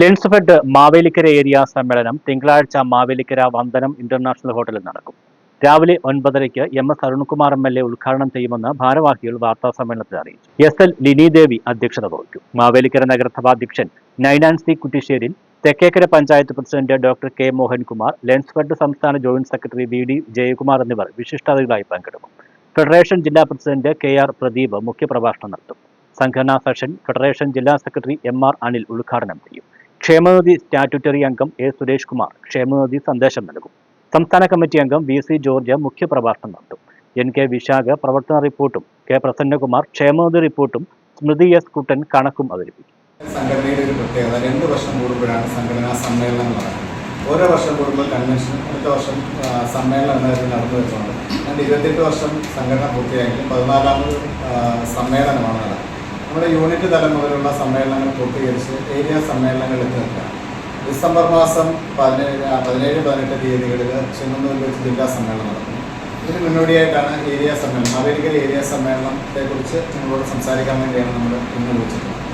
Lens fed Mavelikkara area സമ്മേളനം തിങ്കളാഴ്ച മാവേലിക്കര വന്ദനം ഇന്റർനാഷണൽ ഹോട്ടലിൽ നടക്കും. രാവിലെ ഒൻപതരയ്ക്ക് M S Arunkumar M L A ഉദ്ഘാടനം ചെയ്യുമെന്ന് ഭാരവാഹികൾ വാർത്താ സമ്മേളനത്തിൽ അറിയിച്ചു. എസ് എൽ ലിനിദേവി അധ്യക്ഷത വഹിക്കും. മാവേലിക്കര നഗരസഭാ അധ്യക്ഷൻ നൈനാൻസി Kuttisseril Thekkekara panchayat president doctor K Mohankumar lens fed സംസ്ഥാന joint secretary V D Jayakumar എന്നിവർ വിശിഷ്ടാതിഥികളായി പങ്കെടുക്കും. ഫെഡറേഷൻ ജില്ലാ പ്രസിഡന്റ് കെ ആർ പ്രദീപ് മുഖ്യപ്രഭാഷണം നടത്തും. സംഘടനാ സെഷൻ ഫെഡറേഷൻ ജില്ലാ സെക്രട്ടറി എം ആർ അനിൽ ഉദ്ഘാടനം ചെയ്യും. ക്ഷേമനിധി സ്റ്റാറ്റുറ്ററി അംഗം എ സുരേഷ് കുമാർ ക്ഷേമനിധി സന്ദേശം നൽകും. സംസ്ഥാന കമ്മിറ്റി അംഗം വി സി ജോർജ് മുഖ്യപ്രഭാഷണം നടത്തും. എൻ കെ വിശാഖ പ്രവർത്തന റിപ്പോർട്ടും കെ പ്രസന്നകുമാർ ക്ഷേമനിധി റിപ്പോർട്ടും സ്മൃതി എസ് കുട്ടൻ കണക്കും അവതരിപ്പിക്കും. സംഘടനയുടെ ഒരു പ്രത്യേകത രണ്ട് വർഷം കൂടുമ്പോഴാണ് സംഘടനാ സമ്മേളനം നടക്കുന്നത്. ഓരോ വർഷം കൂടുമ്പോൾ കൺവെൻഷൻ അടുത്ത വർഷം സമ്മേളനം എന്ന നടന്നു വരുന്നുണ്ട്. രണ്ട് ഇരുപത്തെട്ട് വർഷം സംഘടന പൂർത്തിയായെങ്കിലും പതിനാലാമത് സമ്മേളനമാണ് നടക്കുന്നത്. നമ്മുടെ യൂണിറ്റ് തലം മുതലുള്ള സമ്മേളനങ്ങൾ പൂർത്തീകരിച്ച് ഏരിയ സമ്മേളനങ്ങൾ എത്തി നിൽക്കുക ഡിസംബർ മാസം പതിനേഴ് പതിനേഴ് പതിനെട്ട് തീയതികളിൽ ചെങ്ങന്നൂരിൽ വെച്ച് ജില്ലാ സമ്മേളനം നടക്കുന്നു. ഇതിന് മുന്നോടിയായിട്ടാണ് ഏരിയ സമ്മേളനം അമേരിക്കൻ ഏരിയ സമ്മേളനത്തെക്കുറിച്ച് നിങ്ങളോട് സംസാരിക്കാൻ വേണ്ടിയാണ് നമ്മൾ ഇന്ന് വിളിച്ചിട്ടുള്ളത്.